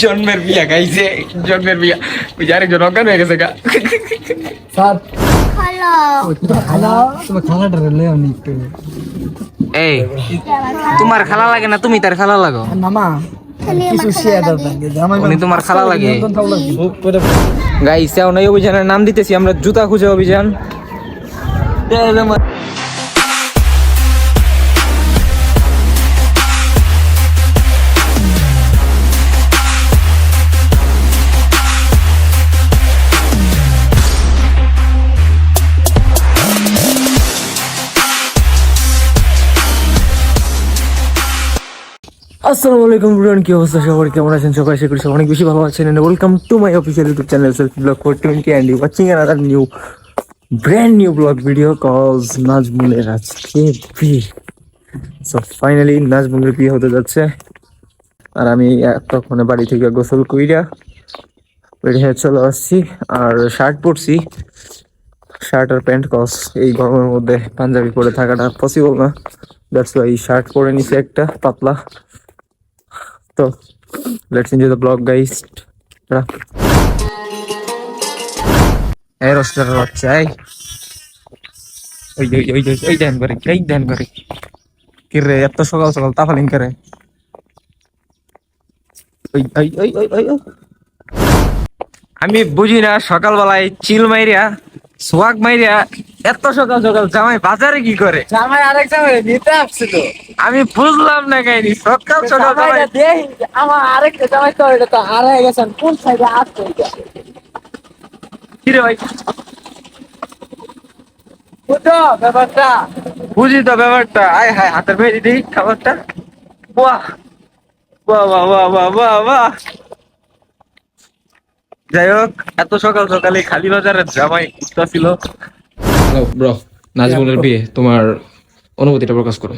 জন্মের বিয়া গাইছে। জন্মের বিয়া। ওই যে আরেকজন অজ্ঞান হয়ে গেছে গা। স্যার। হ্যালো খালা। তোমার এই খালা লাগে না? তুমি তার খালা লাগো। মামা। উনি তোমার খালা লাগে। গাইস এখন এই অভিযানের নাম দিতেছি আমরা জুতা খুঁজে অভিযান। আসসালামু আলাইকুম ব্রুয়ান কি অবস্থা? সবার কেমন আছেন? সবাই আশা করি অনেক বেশি ভালো আছেন। And welcome to my official YouTube channel selfie blog for twenty and you watching another new brand new blog video calls নাজমুলের আজকে বিয়ে সো ফাইনালি নাজমুলের বিয়ে হতে যাচ্ছে। আর আমি তখন বাড়ি থেকে গোসল কইরা রেডি হয়ে চলে আসছি। আর শার্ট পরছি। শার্ট আর প্যান্ট কস এই গরমের মধ্যে পাঞ্জাবি পরে থাকাটা পসিবল না। দ্যাটস ওয়াই শার্ট পরে নিছি একটা, পাতলা। তো let's enjoy the blog guys এই রোস্টার বাচ্চা এই। ওই ওই ওই ধ্যান করে এই ধ্যান করে। কি রে এত সকাল সকাল তাফালিং করে। ওই ওই ওই। আমি বুঝি না সকালবেলায় চিল মাইরিয়া সোয়াগ এত সকাল সকাল জামাই বাজারে কি করে? জামাই আরেক জামাই নিতে আসছিল। আমি বুঝলাম না কাহিনি সকাল সকাল জামাই আমার আরেকটা জামাই তো এটা তো হারাই গেছেন কোন সাইডে আসছে কি রে ভাই? বুঝছ ব্যাপারটা? বুঝি তো ব্যাপারটা। আয় হায় হাতের ভেজে দিই খাবারটা। বাহ বাহ বাহ বাহ বাহ বাহ। যাই হোক এত সকাল সকালে খালি বাজারে জামাই ছিল হ্যালো ব্রো নাজমুলের বিয়ে তোমার অনুভূতিটা প্রকাশ করো।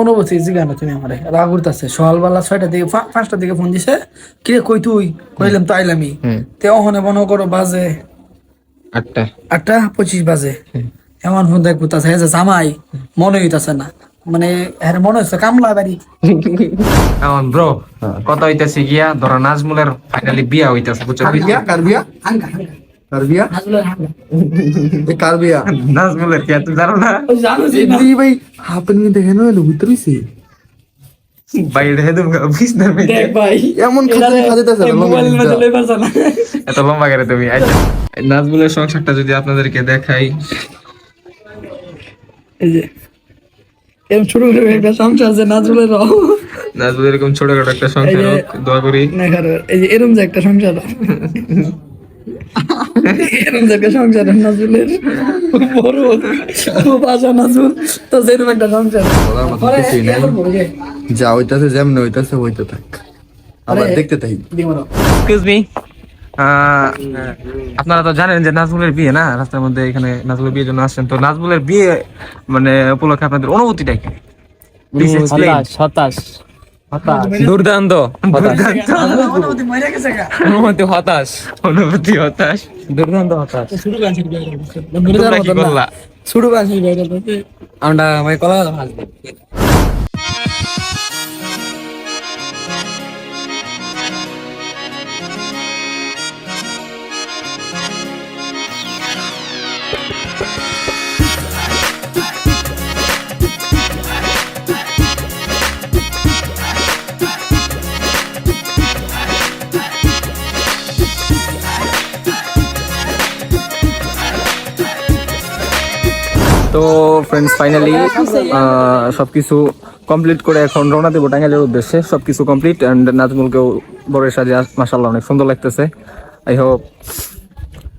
অনুভূতি জিগানো তুমি আমারে রাগ উঠতেছে সকালবেলা ছয়টার দিকে পাঁচটার দিকে ফোন দিছে কি কই তুই? কইলাম তো আইলামি হুম। তে ওখানে মনে করো বাজে আটটা। আটটা পঁচিশ বাজে। এমন ফোন দেখ করতেছে হ্যাঁ জামাই মনে হইতাছে না। মানে হ্যাঁ মনে হচ্ছে কামলা বাড়ি। ব্রো কথা হইতাছে গিয়া ধরো নাজমুলের ফাইনালি বিয়া হইতাছে বুঝছ? হাঙ্গা কারবিয়া নাজুলের হাঙ্গা। নাজমুলের কি তুমি জানো না? জানো যে ভাই হাপেন দেখেন এলো ভিতরেছি বাইরে হেদুম বিছনার মধ্যে। দেখ ভাই এমন খাতে খাতে তাছে মোবাইলের মধ্যে পারছ না। এত লম্বা করে তুমি আচ্ছা নাজমুলের সংসারটা যদি আপনাদেরকে দেখাই। এই যে। এরকম ছোট ছোট একটা সংসার আছে নাজুলের নাজমুল এরকম ছোটখাটো একটা সংসার হোক, দোয়া করি। না কারও এই যে এরম যে একটা সংসার। এরম যে একটা সংসার নাজুলের বড় খুব আশা নাজুল তো সেরকম একটা সংসার। যে, হইতাছে যেমন হইতাছে হইতে থাক। আবার দেখতে থাকি। দিবো না। এক্সকিউজ মি আপনারা তো জানেন যে নাজমুলের বিয়ে না? রাস্তার মধ্যে এখানে নাজমুলের বিয়ের জন্য আসছেন। তো নাজমুলের বিয়ে মানে উপলক্ষে আপনাদের অনুভূতিটা কি? হতাশ দুর্দান্ত। অনুভূতি হতাশ। দুর্দান্ত বিয়ে করছে। তো ফ্রেন্ডস ফাইনালি সবকিছু কমপ্লিট করে এখন রওনা দেবো টাঙ্গাইলের উদ্দেশ্যে। সবকিছু কমপ্লিট অ্যান্ড নাজমুলকেও বড়ের সাজে মাসাল্লাহ অনেক সুন্দর লাগতেছে। আই হোপ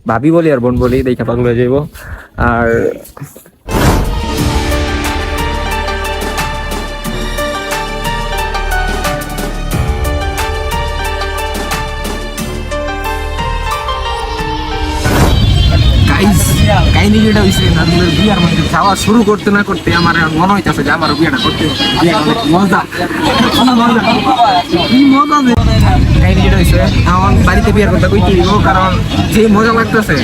ভাবি বলি আর বোন বলি, দেখা পাগল হয়ে যাইব। আর গাইস কাহিনী যেটা হইছে নাজমুলের বিয়ার মধ্যে খাওয়া শুরু করতে না করতে আমার মনে হইতাছে যে আমার বিয়েটা করতে মজা। মজা? কাহিনী যেটা হইছে, এখন বাড়িতে বিয়ার কথা কইতে দিব কারণ যে মজা লাগতেছে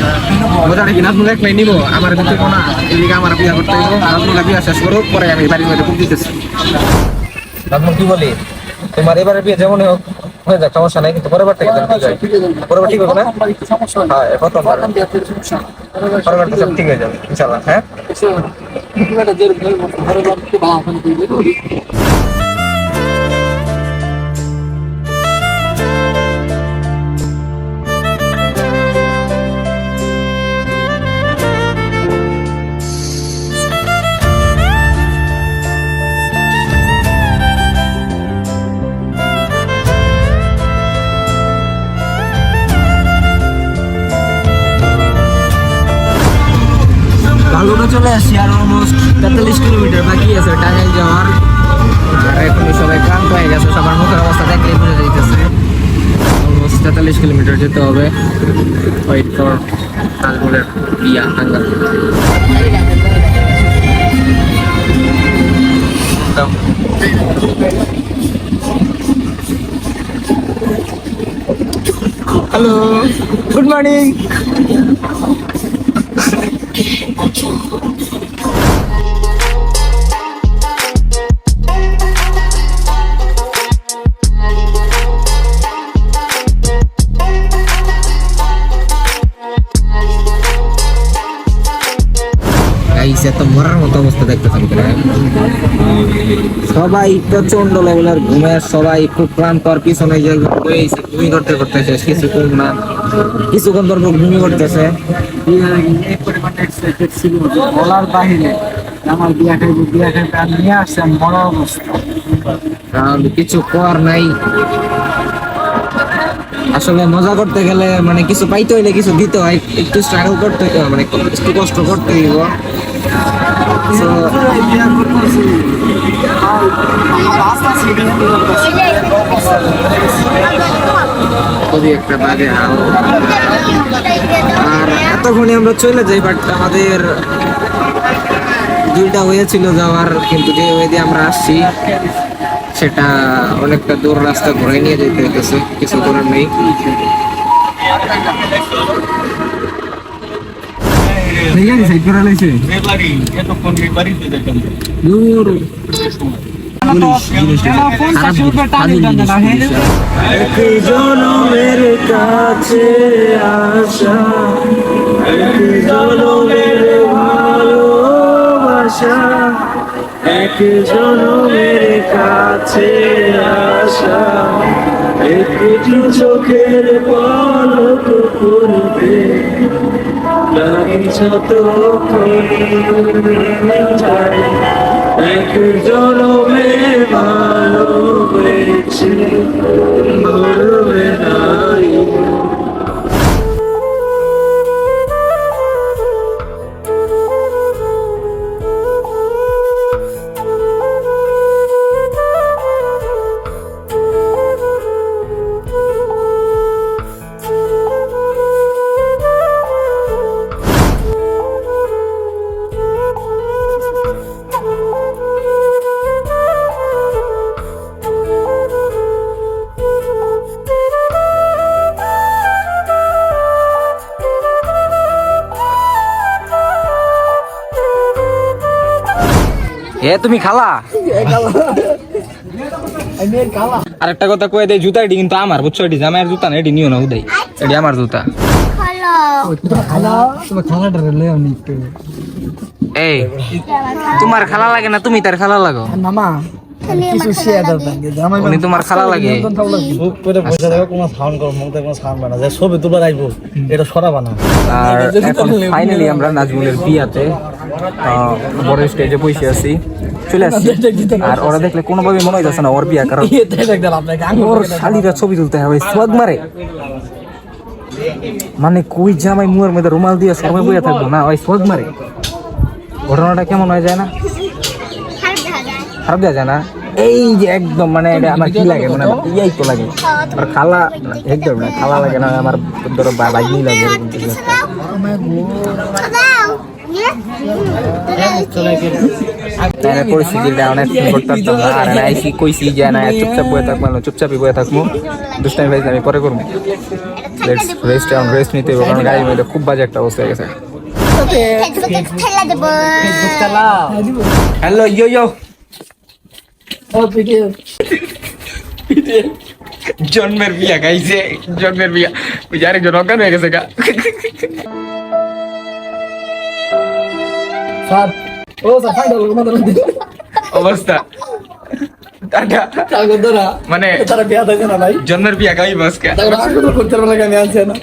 মজাটা কি নাজমুল একলাই নিব, আমার না। এদিকে আমার বিয়া করতে দিব নাজমুল বিয়া শেষ পরে আমি বাড়ির মধ্যে খুব দিতেছি। নাজমুল কি বলি? তোমার এবারে বিয়ে যেমন হোক হয়ে যাক সমস্যা নাই, কিন্তু পরেরবার ঠিক হয় পরেরবার ঠিক হবে না? হয় প্রথমবার। পরেরবার সব ঠিক হয়ে যাবে ইনশাল্লাহ হ্যাঁ? চলে আর অলমোস্ট তেতাল্লিশ কিলোমিটার বাকি আছে, টাঙ্গাইল যাওয়ার। আর এখন সবাই ক্লান্ত হয়ে গেছে, সবার মুখের অবস্থা দেখলেই বোঝা যাইতেছে। অলমোস্ট তেতাল্লিশ কিলোমিটার যেতে হবে। ওয়েট ফর তাজমহলের বিয়া টাঙ্গাল হ্যালো গুড মর্নিং গাইস এত মরার মতো অবস্থা সবাই প্রচণ্ড লেভেলের ঘুমে সবাই খুব ক্লান্ত আর পিছনে যে ঘুমি করতে করতে শেষ কিছুক্ষণ না কিছুক্ষণ পর ঘুমি করতেছে বলার বাহিরে আমার বিয়া খাইবো বিয়া খাইবো আর নিয়ে আসছেন বড় অবস্থা। কারণ কিছু করার নাই। আসলে মজা করতে গেলে মানে কিছু পাইতে হইলে কিছু দিতে হয় একটু স্ট্রাগল করতে মানে একটু কষ্ট করতে হইব। আর এতক্ষণে আমরা চলে যাই বাট আমাদের দুইটা হয়েছিল যাওয়ার, কিন্তু যে ওয়ে দিয়ে আমরা আসছি, সেটা অনেকটা দূর রাস্তা ঘুরে নিয়ে যেতে হইতেছে, কিছু করার নেই। জনমের কাছে আসা জনমের ভালোবাসা এক জনমের কাছে আসা। একটি চোখের পলক করবে লাগিছ তো এক জনমে ভালোবেসে এ তুমি খালা? আর একটা কথা কয়ে দেয় জুতা এটি কিন্তু আমার বুঝছ? এটি জামাইয়ের জুতা না এটি নিও না উদয় এটি আমার জুতা। এই তোমার খালা লাগে না তুমি তার খালা লাগো। মামা কিছু শেয়ার দরকার উনি তোমার খালা লাগে। করে পয়সা দেবে কোনো সাউন্ড করো মুখ কোনো সাউন্ড বানা যে ছবি তুলে রাখব এটা সরাবা না আর এখন ফাইনালি আমরা নাজমুলের বিয়াতে বড় স্টেজে বসে আছি। চলে আসছি। আর ওরা দেখলে কোনোভাবে মনে হইতেছে না ওর বিয়া কারণ ওর শালিরা ছবি তুলতে হবে সোয়াগ মারে। মানে কই জামাই মুয়ের মধ্যে রুমাল দিয়ে সবাই বইয়া থাকব না ওই সোয়াগ মারে। ঘটনাটা কেমন হয়ে যায় না? খারাপ দেওয়া যায় না। এই যে একদম মানে এটা আমার কি লাগে? মানে আমার ইয়াই তো লাগে। আমার খালা না, একদম না খালা লাগে না আমার ধরো বা- লাগে পরিস্থিতিটা অনেক করতে না। আর আইসি কইছি যে না চুপচাপ বয়ে থাকব না চুপচাপই বয়ে থাকব দুষ্টামি ভাই আমি পরে করব। রেস্ট এখন রেস্ট নিতে হবে কারণ গাড়ির মধ্যে খুব বাজে একটা অবস্থা হয়ে গেছে। হ্যালো ইয়ো ইয়ো জন্মের বিয়া গাইছে জন্মের বিয়া। যে আরেকজন অজ্ঞান হয়ে গেছে গা। অবস্থা। মানে জন্মের বিয়া গাই বাসকা। তারপর হাসপাতাল না আমি আনছে না।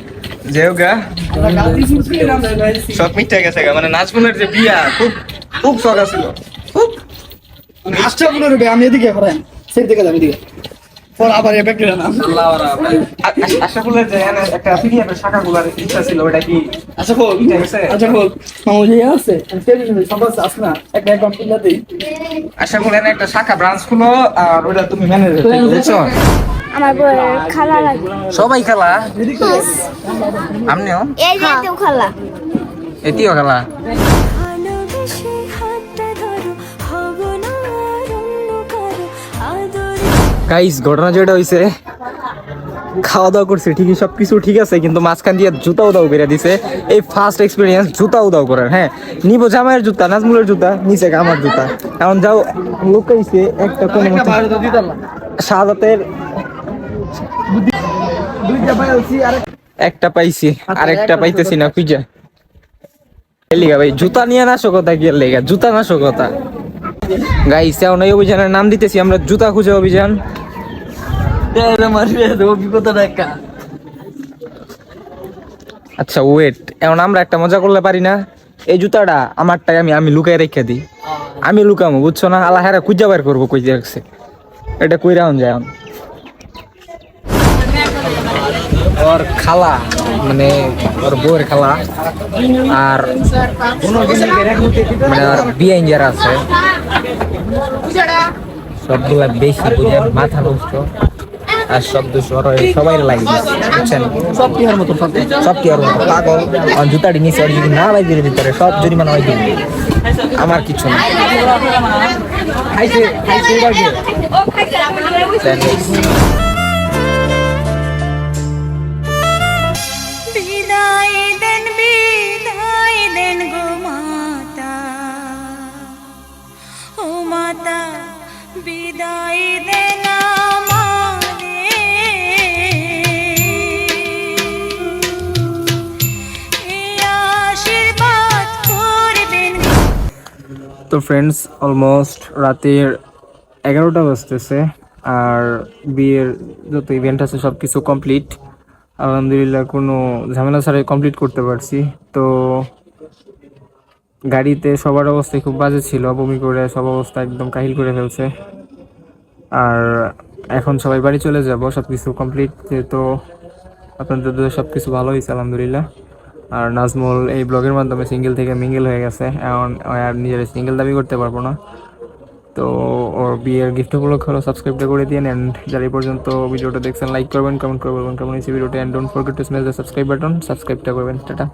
যেও গা। সব মিথ্যা গেছে মানে নাজমুনের যে বিয়া খুব খুব শখ আছিল। আচ্ছা বলে রবে আমি এদিকে করেন সেই দিকে যাবি দিকে পর আবার এ ব্যাকটেরিয়া না আ- আ- আশাফুলের যে এনে একটা পিডিএফের শাখা গুলার ইচ্ছা ছিল ওটা কি আচ্ছা বল ঠিক আছে। আচ্ছা বল মামু আছে? টেলিভিশন সম্পর্কে না একটা অ্যাকাউন্ট খুলে দেই। আশাফুল এনে একটা শাখা ব্রাঞ্চ খুলো আর ওটা তুমি ম্যানেজ বুঝছ আমার বউয়ের খালা লাগে। সবাই খেলা? আমনিও? এই যে তুই খালা। এটিও খেলা? গাইস ঘটনা যেটা হইছে খাওয়া দাওয়া করছে, ঠিকই সব কিছু ঠিক আছে, কিন্তু মাঝখান দিয়ে জুতা উদাও করে দিছে। এই ফার্স্ট এক্সপিরিয়েন্স জুতা উদাও করার হ্যাঁ। নিবো জামাইয়ের জুতা, নাজমুলের জুতা, নিচে আমার জুতা। এখন যাও লুকাইছে একটা কোনো শাহাদাতের একটা পাইছি, আরেকটা পাইতেছি না, খুঁজা। এলিগা ভাই, জুতা নিয়ে নাশো কথা কি লেগা? জুতা নাশো কথা গাইস এখন এই অভিযানের নাম দিতেছি, আমরা জুতা খুঁজে অভিযান। আচ্ছা ওয়েট এখন আমরা একটা মজা করলে পারি না? এই জুতাটা আমারটাই আমি আমি লুকাই রেখে দিই। আমি লুকামো, বুঝছ না? আল্লাহ হেরা খুঁজা বের করব কই রাখছে এটা কই রাউন যায় ওর খালা মানে ওর বউয়ের খালা আর মানে ওর বিয়ে যারা আছে। সবগুলা বেশি বুঝে মাথা নষ্ট আর শব্দ সর সবাই লাগে বুঝছেন? সব কি আর মতো সব? কি আর পাগল। আর জুতাটি নিচে আর যদি না বাইরে ভিতরে সব জরিমানা হয় আমার কিছু না। খাইছে খাইছে এবার তো ফ্রেন্ডস অলমোস্ট রাতের এগারোটা বাজতেছে আর বিয়ের যত ইভেন্ট আছে সব কিছু কমপ্লিট আলহামদুলিল্লাহ কোনো ঝামেলা ছাড়াই কমপ্লিট করতে পারছি। তো গাড়িতে সবার অবস্থায় খুব বাজে ছিল, বমি করে সব অবস্থা একদম কাহিল করে ফেলছে। আর এখন সবাই বাড়ি চলে যাব সব কিছু কমপ্লিট যেহেতু আপনাদের সব কিছু ভালো হয়েছে, আলহামদুলিল্লাহ। আর নাজমুল এই ব্লগের মাধ্যমে সিঙ্গেল থেকে মিঙ্গেল হয়ে গেছে, এখন আর নিজের সিঙ্গেল দাবি করতে পারব না। তো ওর বিয়ের গিফট উপলক্ষে হলো সাবস্ক্রাইবটা করে দিন অ্যান্ড যারা পর্যন্ত ভিডিওটা দেখছেন লাইক করবেন কমেন্ট করবেন কেমন হয়েছে ভিডিওটা and don't forget to smell the subscribe button সাবস্ক্রাইবটা করবেন, টাটা।